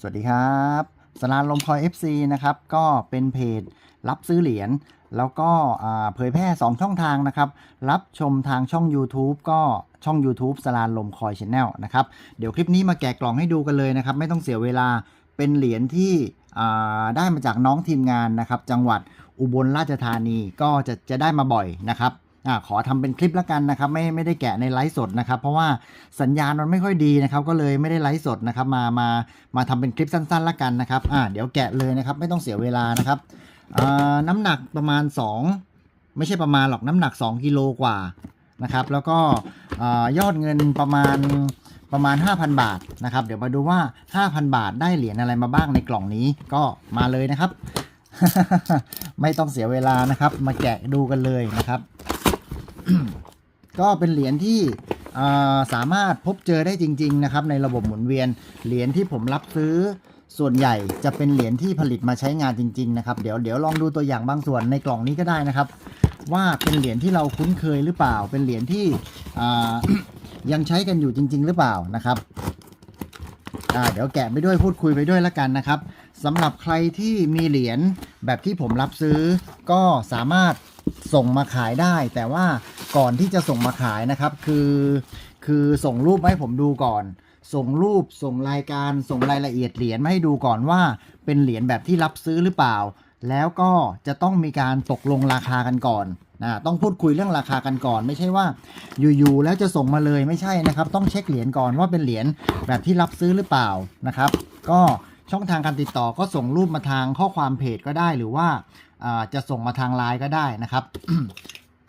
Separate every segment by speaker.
Speaker 1: สวัสดีครับสลานลมพลอย FC นะครับ ก็เป็นเพจรับซื้อเหรียญ แล้วก็เผยแพร่ 2 ช่องทางนะครับ รับชมทางช่อง YouTube ก็ช่อง YouTube สลานลมคอยช n แนลนะครับ เดี๋ยวคลิปนี้มาแกะกล่องให้ดูกันเลยนะครับ ไม่ต้องเสียเวลาเป็นเหรียญที่ได้มาจากน้องทีมงานนะครับ จังหวัดอุบลราชธานีก็จะจะได้มาบ่อยนะครับ อขอทำเป็นคลิปแล้วกันนะครับ ไม่ไม่ได้แกะในไลฟ์สดนะครับ เพราะว่าสัญญาณมันไม่ค่อยดีนะครับ ก็เลยไม่ได้ไลฟ์สดนะครับ มามามาทำเป็นคลิปสั้นๆแล้วกันนะครับอ่าเดี๋ยวแกะเลยนะครับ ไม่ต้องเสียเวลานะครับอน้ำหนักประมาณ 2 ไม่ใช่ประมาณหรอกน้ำหนัก 2กิโลกว่านะครับ แล้วก็อยอดเงินประมาณประมาณ 5,000 บาทนะครับ เดี๋ยวมาดูว่า 5,000 บาทได้เหรียญอะไรมาบ้างในกล่องนี้ก็มาเลยนะครับ ไม่ต้องเสียเวลานะครับ มาแกะดูกันเลยนะครับ ก็เป็นเหรียญที่สามารถพบเจอได้จริง ๆ นะครับ ในระบบหมุนเวียนเหรียญที่ผมรับซื้อส่วนใหญ่จะเป็นเหรียญที่ผลิตมาใช้งานจริง ๆ นะครับ เดี๋ยวเดี๋ยวลองดูตัวอย่างบางส่วนในกล่องนี้ก็ได้นะครับ ว่าเป็นเหรียญที่เราคุ้นเคยหรือเปล่า เป็นเหรียญที่ยังใช้กันอยู่จริง ๆ หรือเปล่านะครับเดี๋ยวแกะไปด้วยพูดคุยไปด้วยแล้วกันนะครับสำหรับใครที่มีเหรียญแบบที่ผมรับซื้อ ก็สามารถส่งมาขายได้ แต่ว่า ก่อนที่จะส่งมาขายนะครับ คือคือส่งรูปมาให้ผมดูก่อน ส่งรูปส่งรายการส่งรายละเอียดเหรียญมาให้ดูก่อนว่า เป็นเหรียญแบบที่รับซื้อหรือเปล่า แล้วก็จะต้องมีการตกลงราคากันก่อนนะต้องพูดคุยเรื่องราคากันก่อน ไม่ใช่ว่าอยู่ๆแล้วจะส่งมาเลยไม่ใช่นะครับ ต้องเช็คเหรียญก่อนว่าเป็นเหรียญแบบที่รับซื้อหรือเปล่านะครับ ก็ช่องทางการติดต่อก็ส่งรูปมาทางข้อความเพจก็ได้หรือว่าอ่าจะส่งมาทางไลน์ก็ได้นะครับ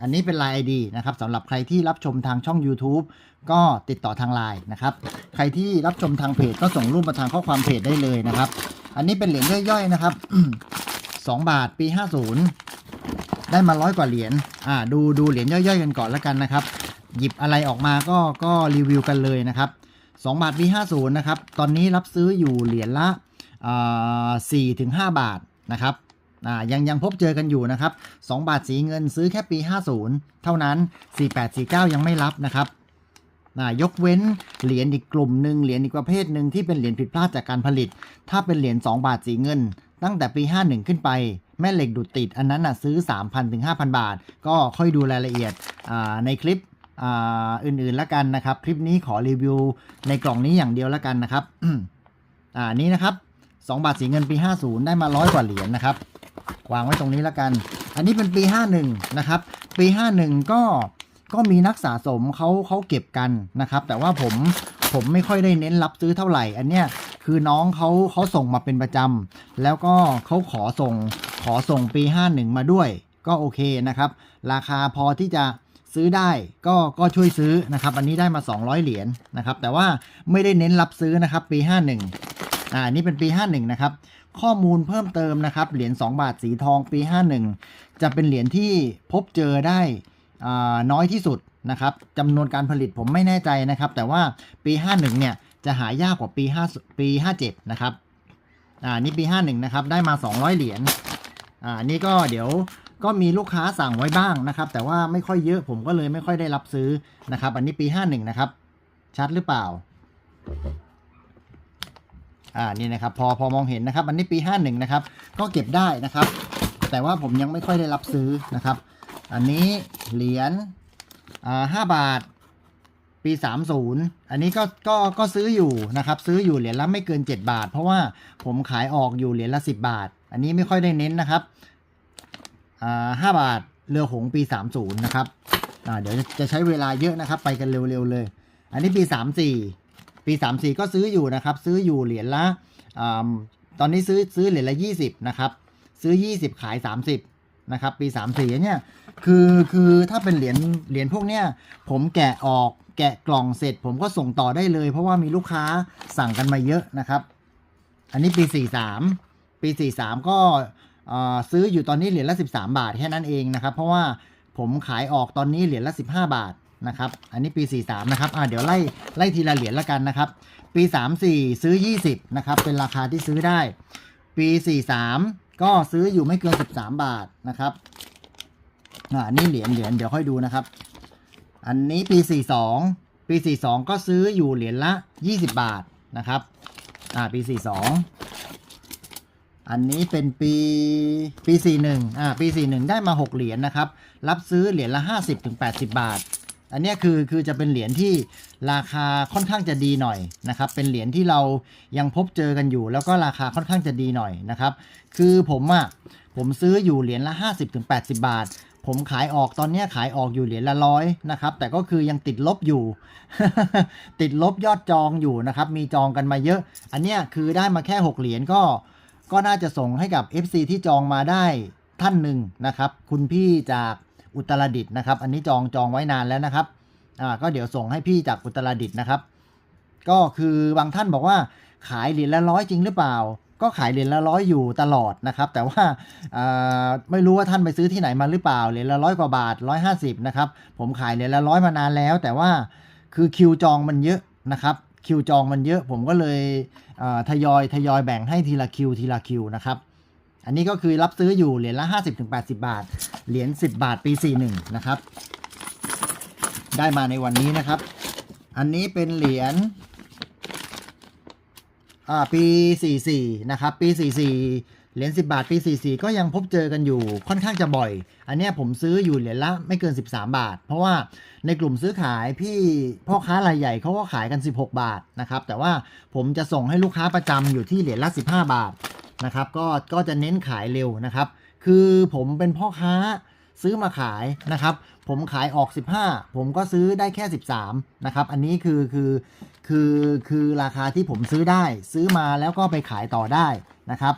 Speaker 1: อันนี้เป็น Line ID นะครับสำหรับใครที่รับชมทางช่อง YouTube ก็ติดต่อทางไลน์นะครับ ใครที่รับชมทางเพจก็ส่งรูปมาทางข้อความเพจได้เลยนะครับ อันนี้เป็นเหรียญย่อยๆนะครับ 2 บาทปี 50 ได้มาร้อยกว่าเหรียญอ่าดูดูเหรียญย่อยๆกันก่อนแล้วกันนะครับ หยิบอะไรออกมาก็ก็รีวิวกันเลยนะครับ2บาทปี50 นะครับ ตอนนี้รับซื้ออยู่เหรียญละสี่ถึงห้าบาทนะครับ อ่ายังยังพบเจอกันอยู่นะครับ 2 บาทสีเงินซื้อแค่ปี 50 เท่านั้น 4849 ยังไม่รับนะครับยกเว้นเหรียญอีกกลุ่มหนึ่งเหรียญอีกประเภทหนึ่งที่เป็นเหรียญผิดพลาดจากการผลิต ถ้าเป็นเหรียญ2 บาทสีเงิน ตั้งแต่ปี 51 ขึ้นไป แม่เหล็กดูดติด อันนั้นนะซื้อ 3,000ถึง5,000 บาท ก็ค่อยดูรายละเอียดในคลิปอ,อื่นๆแล้วกันนะครับ คลิปนี้ขอรีวิวในกล่องนี้อย่างเดียวแล้วกันนะครับอ่านี้นะครับ 2 บาทสีเงินปี 50 ได้มาร้อยกว่าเหรียญนะครับ วางไว้ตรงนี้แล้วกัน อันนี้เป็นปี 51 นะครับ ปี 51 ก็ก็มีนักสะสมเขาเขาเก็บกันนะครับ แต่ว่าผมผมไม่ค่อยได้เน้นรับซื้อเท่าไหร่ อันเนี้ยคือน้องเขาเขาส่งมาเป็นประจำแล้วก็เขาขอส่งขอส่งปี 51 มาด้วย ก็โอเคนะครับ ราคาพอที่จะซื้อได้ก็ก็ช่วยซื้อนะครับ อันนี้ได้มา 200 เหรียญนะครับ แต่ว่าไม่ได้เน้นรับซื้อนะครับ ปี 51อ่าอันนี้เป็นปี 51 นะครับ ข้อมูลเพิ่มเติมนะครับ เหรียญ2บาทสีทองปี 51 จะเป็นเหรียญที่พบเจอได้น้อยที่สุดนะครับจำนวนการผลิตผมไม่แน่ใจนะครับ แต่ว่าปี 51 เนี่ยจะหายากกว่าปี5ปี 57 นะครับอ่านี่ปี 51 นะครับ ได้มา 200 เหรียญอ่านี่ก็เดี๋ยวก็มีลูกค้าสั่งไว้บ้างนะครับ แต่ว่าไม่ค่อยเยอะผมก็เลยไม่ค่อยได้รับซื้อนะครับ อันนี้ปี 51 นะครับ ชัดหรือเปล่า อ่านี่นะครับพอพอมองเห็นนะครับ อันนี้ปี 51 นะครับ ก็เก็บได้นะครับ แต่ว่าผมยังไม่ค่อยได้รับซื้อนะครับ อันนี้เหรียญอ่าห้าบาทปี 30 อันนี้ก็ก็ก็ซื้ออยู่นะครับ ซื้ออยู่เหรียญละไม่เกิน 7 บาท เพราะว่าผมขายออกอยู่เหรียญละ 10 บาท อันนี้ไม่ค่อยได้เน้นนะครับอ่าห้าบาทเรือหงส์ปี 30 นะครับอ่าเดี๋ยวจะจะใช้เวลาเยอะนะครับ ไปกันเร็วๆเลย อันนี้ปี 34 ปี 34 ก็ซื้ออยู่นะครับ ซื้ออยู่เหรียญละอตอนนี้ซื้อซื้อเหรียญละ 20 นะครับ ซื้อ 20 ขาย 30 นะครับ ปี 34 เนี่ย คือคือถ้าเป็นเหรียญเหรียญพวกเนี้ยผมแกะออกแกะกล่องเสร็จ ผมก็ส่งต่อได้เลย เพราะว่ามีลูกค้าสั่งกันมาเยอะนะครับ อันนี้ปี 43 ปี 43 ก็ซื้ออยู่ตอนนี้เหรียญละ 13 บาทแค่นั้นเองนะครับ เพราะว่าผมขายออกตอนนี้เหรียญละ 15 บาท นะครับ อันนี้ปี 43 นะครับ อ่าเดี๋ยวไล่ไล่ทีละเหรียญละกันนะครับ ปี 34 ซื้อ 20 นะครับ เป็นราคาที่ซื้อได้ ปี 43 ก็ซื้ออยู่ไม่เกิน 13 บาทนะครับ อ่านนี้เหรียญเหรียญเดี๋ยวค่อยดูนะครับ อันนี้ปี 42 ปี 42 ก็ซื้ออยู่เหรียญละ 20 บาทนะครับ อ่า ปี 42 อันนี้เป็นปีปี 41 อ่า ปี 41 ได้มา 6 เหรียญนะครับ รับซื้อเหรียญละ 50ถึง80 บาท อันนี้คือคือจะเป็นเหรียญที่ราคาค่อนข้างจะดีหน่อยนะครับ เป็นเหรียญที่เรายังพบเจอกันอยู่ แล้วก็ราคาค่อนข้างจะดีหน่อยนะครับ คือผมอะ่ะผมซื้ออยู่เหรียญละ 50ถึง80 บาท ผมขายออกตอนนี้ขายออกอยู่เหรียญละร้อยนะครับ แต่ก็คือยังติดลบอยู่ ติดลบยอดจองอยู่นะครับ มีจองกันมาเยอะ อันนี้คือได้มาแค่ 6 เหรียญก็ ก็น่าจะส่งให้กับ FC ที่จองมาได้ท่านหนึ่งนะครับ คุณพี่จาก อุตรดิตถ์นะครับ อันนี้จองจองไว้นานแล้วนะครับอ่าก็เดี๋ยวส่งให้พี่จากอุตรดิตถ์นะครับ ก็คือบางท่านบอกว่าขายเหรียญละร้อยจริงหรือเปล่า ก็ขายเหรียญละร้อยอยู่ตลอดนะครับ แต่ว่าอ่าไม่รู้ว่าท่านไปซื้อที่ไหนมาหรือเปล่าเหรียญละร้อยกว่าบาทร้อยห้าสิบนะครับผมขายเหรียญละร้อยมานานแล้ว แต่ว่าคือคิวจองมันเยอะนะครับคิวจองมันเยอะผมก็เลยทยอยทยอยแบ่งให้ทีละคิวทีละคิวนะครับ อันนี้ก็คือรับซื้ออยู่เหรียญละ 50-80 บาท เหรียญ10 บาทปี 41 นะครับ ได้มาในวันนี้นะครับ อันนี้เป็นเหรียญอ่าปี 44 นะครับ ปี 44 เหรียญ10 บาท ปี 44 ก็ยังพบเจอกันอยู่ค่อนข้างจะบ่อย อันนี้ผมซื้ออยู่เหรียญละไม่เกิน 13 บาท เพราะว่าในกลุ่มซื้อขายพี่พ่อค้ารายใหญ่เขาก็ขายกัน 16 บาทนะครับ แต่ว่าผมจะส่งให้ลูกค้าประจำอยู่ที่เหรียญละ 15 บาท นะครับ ก็ก็จะเน้นขายเร็วนะครับ คือผมเป็นพ่อค้าซื้อมาขายนะครับ ผมขายออก 15 ผมก็ซื้อได้แค่ 13 นะครับ อันนี้คือคือคือคือราคาที่ผมซื้อได้ ซื้อมาแล้วก็ไปขายต่อได้นะครับ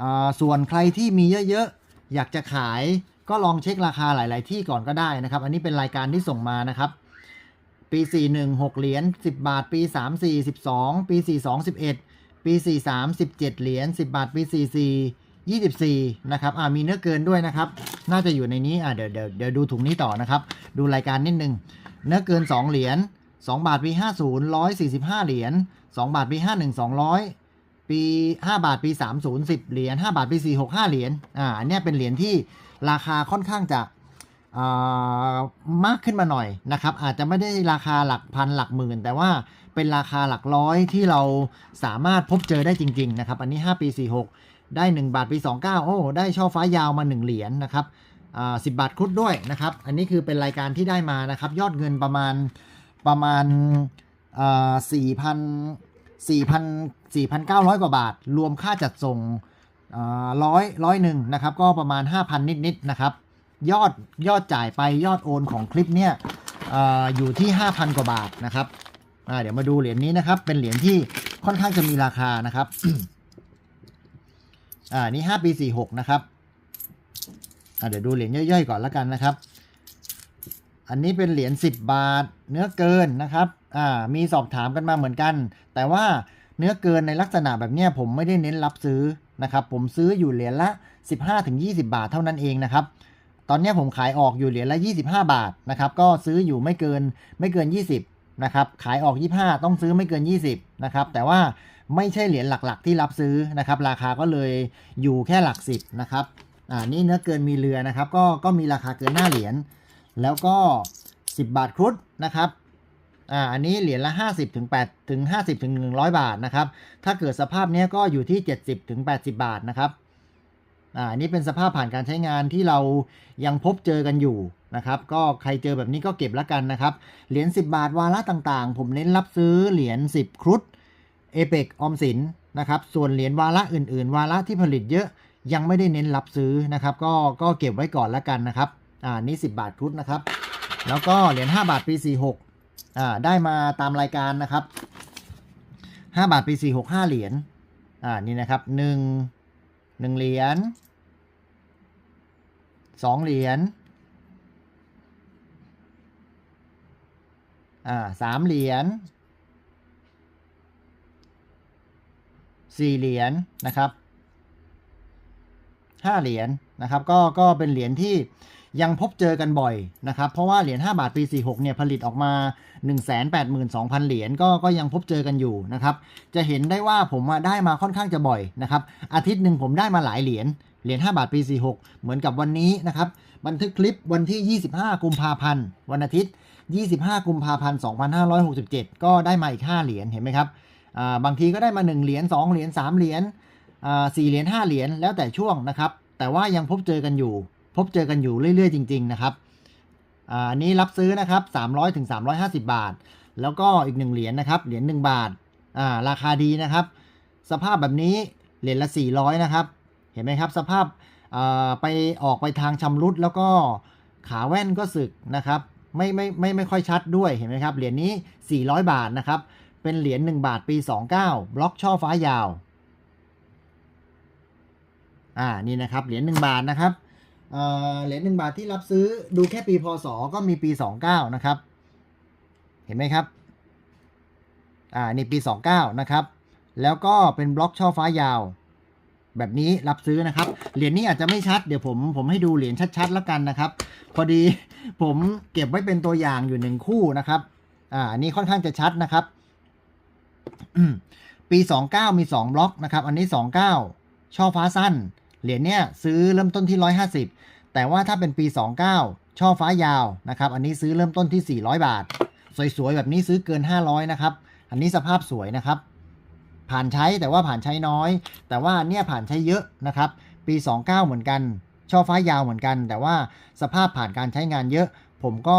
Speaker 1: อ่าส่วนใครที่มีเยอะๆ อยากจะขายก็ลองเช็คราคาหลาย ๆ ที่ก่อนก็ได้นะครับ อันนี้เป็นรายการที่ส่งมานะครับ ปี 41 6 เหรียญ 10 บาท ปี 34 12 ปี 42 11 ปี 43 17 เหรียญ10 บาท ปี 44 24 นะครับ อ่ามีเนื้อเกินด้วยนะครับ น่าจะอยู่ในนี้ อ่าเดี๋ยวเดี๋ยวเดี๋ยวดูถุงนี้ต่อนะครับ ดูรายการนิดนึง เนื้อเกิน 2 เหรียญ2บาท ปี 50 145 เหรียญ2บาท ปี 51 200 ปี 5 บาท ปี 30 10 เหรียญ5บาท ปี 46 5 เหรียญ อ่า อันเนี้ยเป็นเหรียญที่ราคาค่อนข้างจะอ่ามากขึ้นมาหน่อยนะครับ อาจจะไม่ได้ราคาหลักพันหลักหมื่น แต่ว่า เป็นราคาหลักร้อยที่เราสามารถพบเจอได้จริง ๆ นะครับ อันนี้ 5 ปี 46 ได้ 1 บาทปี 29 โอ้ ได้ช่อฟ้ายาวมา 1 เหรียญนะครับอ่า10บาทครุดด้วยนะครับ อันนี้คือเป็นรายการที่ได้มานะครับ ยอดเงินประมาณประมาณอ่า4,000 4,000 4,900กว่าบาท รวมค่าจัดส่งร้อยร้อยหนึ่งนะครับ ก็ประมาณ 5,000 นิดๆนะครับ ยอดยอดจ่ายไปยอดโอนของคลิปเนี่ยอออยู่ที่ 5,000 กว่าบาทนะครับ อ่าเดี๋ยวมาดูเหรียญนี้นะครับ เป็นเหรียญที่ค่อนข้างจะมีราคานะครับ อ่า นี่5ปี46นะครับ อ่าเดี๋ยวดูเหรียญย่อยๆก่อนแล้วกันนะครับ อันนี้เป็นเหรียญ10บาท เนื้อเกินนะครับ อ่า มีสอบถามกันมาเหมือนกัน แต่ว่าเนื้อเกินในลักษณะแบบเนี้ยผมไม่ได้เน้นรับซื้อนะครับ ผมซื้ออยู่เหรียญละ 15-20 บาทเท่านั้นเองนะครับตอนนี้ผมขายออกอยู่เหรียญละ 25 บาทนะครับ ก็ซื้ออยู่ไม่เกินไม่เกิน 20 นะครับขายออก 25 ต้องซื้อไม่เกิน 20นะครับแต่ว่าไม่ใช่เหรียญหลักๆ ที่รับซื้อนะครับราคาก็เลยอยู่แค่หลัก 10นะครับอ่านี่เนื้อเกินมีเรือนะครับก็ก็มีราคาเกินหน้าเหรียญแล้วก็ 10 บาทครุฑนะครับอ่าอันนี้เหรียญละ 50ถึง8ถึง50ถึง100 บาทนะครับถ้าเกิดสภาพเนี้ยก็อยู่ที่ 70ถึง80 บาทนะครับอ่านนี้เป็นสภาพผ่านการใช้งานที่เรายังพบเจอกันอยู่ นะครับก็ใครเจอแบบนี้ก็เก็บล้วกันนะครับเหรียญ10 บาทวาระต่างๆ ผมเน้นรับซื้อเหรียญ10 ครุฑเอเปกออมสินนะครับส่วนเหรียญวาระอื่น ๆ วาระที่ผลิตเยอะยังไม่ได้เน้นรับซื้อนะครับก็ก็เก็บไว้ก่อนล้วกันนะครับอ่านี่10 บาทครุฑนะครับแล้วก็เหรียญ5บาทปี 46อ่าได้มาตามรายการนะครับ5บาทปี 46 5 เหรียญอ่านี่นะครับ 1 1 เหรียญสองเหรียญ อ่าสามเหรียญสี่เหรียญนะครับห้าเหรียญนะครับก็ก็เป็นเหรียญที่ยังพบเจอกันบ่อยนะครับ เพราะว่าเหรียญ5บาทปี 46เนี่ยผลิตออกมา 182,000 เหรียญก็ก็ยังพบเจอกันอยู่นะครับ จะเห็นได้ว่าผมอะได้มาค่อนข้างจะบ่อยนะครับ อาทิตย์หนึ่งผมได้มาหลายเหรียญเหรียญ5บาทปี 46 เหมือนกับวันนี้นะครับ บันทึกคลิปวันที่ 25 กุมภาพันธ์วันอาทิตย์ 25 กุมภาพันธ์ 2567 ก็ได้มาอีก 5 เหรียญเห็นไหมครับบางทีก็ได้มา 1 เหรียญ 2 เหรียญ 3 เหรียญอ่าสี่เหรียญ 5 เหรียญ แล้วแต่ช่วงนะครับ แต่ว่ายังพบเจอกันอยู่ พบเจอกันอยู่เรื่อยๆ จริง ๆ นะครับอันนี้รับซื้อนะครับ 300ถึง350 บาท แล้วก็อีก 1 เหรียญนะครับ เหรียญ 1 บาทาราคาดีนะครับ สภาพแบบนี้เหรียญละ 400 นะครับ เห็นไหมครับ สภาพาไปออกไปทางชำรุดแล้วก็ขาแว่นก็สึกนะครับ ไม่ไม่ไม่ไม่ค่อยชัดด้วยเห็นไหมครับเหรียญนี้ 400 บาทนะครับ เป็นเหรียญ1บาทปี 29 บล็อกช่อฟ้ายาวอ่านี่นะครับเหรียญ1บาทนะครับเอ่อเหรียญ1บาทที่รับซื้อดูแค่ปีพศก็มีปี 29 นะครับ เห็นไหมครับอ่านี่ปี 29 นะครับ แล้วก็เป็นบล็อกช่อฟ้ายาว แบบนี้รับซื้อนะครับ เหรียญนี้อาจจะไม่ชัด เดี๋ยวผมผมให้ดูเหรียญชัดๆแล้วกันนะครับ พอดีผมเก็บไว้เป็นตัวอย่างอยู่หนึ่งคู่นะครับ อ่าอันนี้ค่อนข้างจะชัดนะครับ ปี 29 มี 2 บล็อกนะครับ อันนี้ 29 ช่อฟ้าสั้น เหรียญเนี้ยซื้อเริ่มต้นที่ 150 แต่ว่าถ้าเป็นปี 29 ช่อฟ้ายาวนะครับ อันนี้ซื้อเริ่มต้นที่ 400 บาท สวยๆแบบนี้ซื้อเกิน 500 นะครับ อันนี้สภาพสวยนะครับ ผ่านใช้แต่ว่าผ่านใช้น้อย แต่ว่าเนี่ยผ่านใช้เยอะนะครับ ปี 29 เหมือนกัน ช่อฟ้ายาวเหมือนกัน แต่ว่าสภาพผ่านการใช้งานเยอะ ผมก็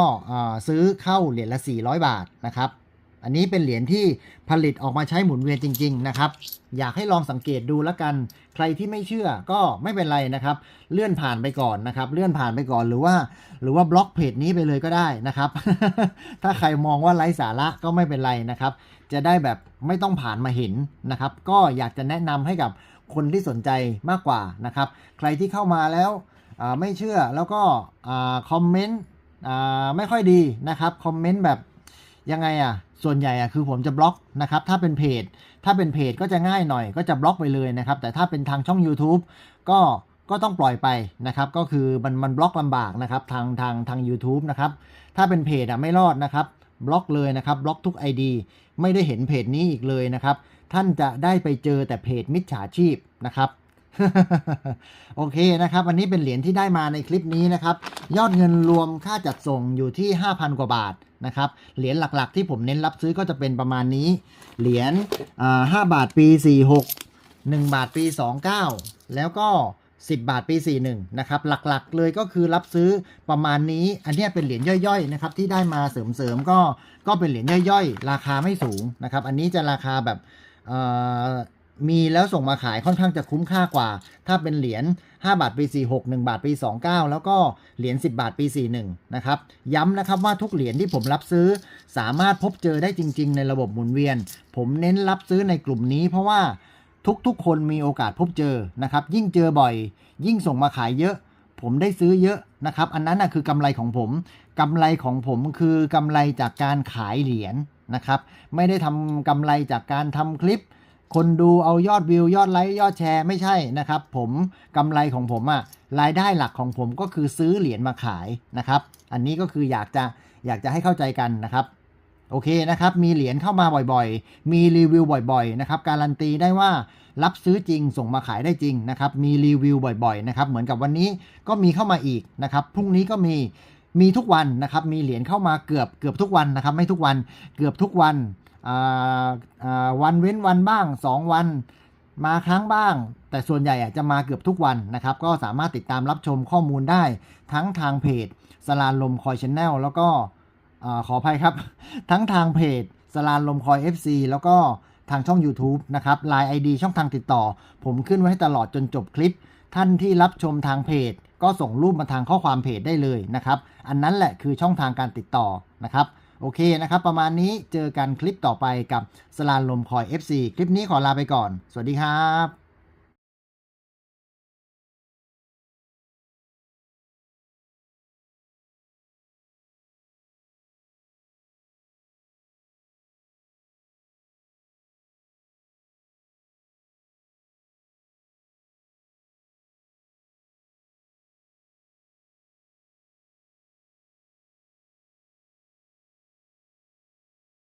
Speaker 1: ซื้อเข้าเหรียญละ 400 บาทนะครับ อันนี้เป็นเหรียญที่ผลิตออกมาใช้หมุนเวียนจริง ๆ นะครับ อยากให้ลองสังเกตดูแล้วกัน ใครที่ไม่เชื่อก็ไม่เป็นไรนะครับ เลื่อนผ่านไปก่อนนะครับ เลื่อนผ่านไปก่อนหรือว่า หรือว่าบล็อกเพจนี้ไปเลยก็ได้นะครับ ถ้าใครมองว่าไร้สาระก็ไม่เป็นไรนะครับ จะได้แบบไม่ต้องผ่านมาเห็นนะครับ ก็อยากจะแนะนำให้กับคนที่สนใจมากกว่านะครับ ใครที่เข้ามาแล้วไม่เชื่อแล้วก็คอมเมนต์ไม่ค่อยดีนะครับ คอมเมนต์แบบยังไงอะ ส่วนใหญ่อะคือผมจะบล็อกนะครับ ถ้าเป็นเพจ ถ้าเป็นเพจก็จะง่ายหน่อย ก็จะบล็อกไปเลยนะครับ แต่ถ้าเป็นทางช่อง YouTube ก็ก็ต้องปล่อยไปนะครับ ก็คือมันมันบล็อกลำบากนะครับทางทางทาง u t u b e นะครับ ถ้าเป็นเพจอะไม่รอดนะครับ บล็อกเลยนะครับ บล็อกทุก ID ไม่ได้เห็นเพจนี้อีกเลยนะครับ ท่านจะได้ไปเจอแต่เพจมิจฉาชีพนะครับ โอเคนะครับ วันนี้เป็นเหรียญที่ได้มาในคลิปนี้นะครับ ยอดเงินรวมค่าจัดส่งอยู่ที่ 5,000 กว่าบาทนะครับ เหรียญหลักๆ ที่ผมเน้นรับซื้อก็จะเป็นประมาณนี้ เหรียญอ่า5บาทปี 46 1 บาทปี 29 แล้วก็ 10 บาทปี 41 นะครับ หลักๆเลยก็คือรับซื้อประมาณนี้ อันนี้เป็นเหรียญย่อยๆนะครับที่ได้มาเสริมๆก็ก็เป็นเหรียญย่อยๆ ราคาไม่สูงนะครับ อันนี้จะราคาแบบเอ่อ มีแล้วส่งมาขายค่อนข้างจะคุ้มค่ากว่า ถ้าเป็นเหรียญ5บาทปี 46 1 บาทปี 29 แล้วก็เหรียญ10 บาทปี 41 นะครับ ย้ำนะครับว่าทุกเหรียญที่ผมรับซื้อ สามารถพบเจอได้จริง ๆ ในระบบหมุนเวียน ผมเน้นรับซื้อในกลุ่มนี้ เพราะว่าทุกๆ คนมีโอกาสพบเจอนะครับ ยิ่งเจอบ่อย ยิ่งส่งมาขายเยอะ ผมได้ซื้อเยอะนะครับ อันนั้นนะคือกำไรของผมกำไรของผมคือกำไรจากการขายเหรียญนะครับ ไม่ได้ทำกำไรจากการทำคลิป คนดูเอายอดวิวยอดไลค์ยอดแชร์ไม่ใช่นะครับ ผมกำไรของผมอะรายได้หลักของผมก็คือซื้อเหรียญมาขายนะครับ อันนี้ก็คืออยากจะอยากจะให้เข้าใจกันนะครับโอเคนะครับ มีเหรียญเข้ามาบ่อยๆ มีรีวิวบ่อยๆ นะครับ การันตีได้ว่ารับซื้อจริงส่งมาขายได้จริงนะครับ มีรีวิวบ่อยๆ นะครับ เหมือนกับวันนี้ก็มีเข้ามาอีกนะครับ พรุ่งนี้ก็มี มีทุกวันนะครับ มีเหรียญเข้ามาเกือบเกือบทุกวันนะครับ ไม่ทุกวัน เกือบทุกวัน วันเว้นวันบ้าง 2 วันมาครั้งบ้าง แต่ส่วนใหญ่จะมาเกือบทุกวันนะครับ ก็สามารถติดตามรับชมข้อมูลได้ทั้งทางเพจสลานลมคอยชแนลแล้วก็ขออภัยครับ ทั้งทางเพจสลานลมคอย FC แล้วก็ทางช่อง YouTube นะครับ Line ID ช่องทางติดต่อ ผมขึ้นไว้ให้ตลอดจนจบคลิป ท่านที่รับชมทางเพจ ก็ส่งรูปมาทางข้อความเพจได้เลยนะครับ อันนั้นแหละคือช่องทางการติดต่อนะครับ โอเคนะครับ ประมาณนี้เจอกันคลิปต่อไปกับสลานลมคอย FC คลิปนี้ขอลาไปก่อน สวัสดีครับ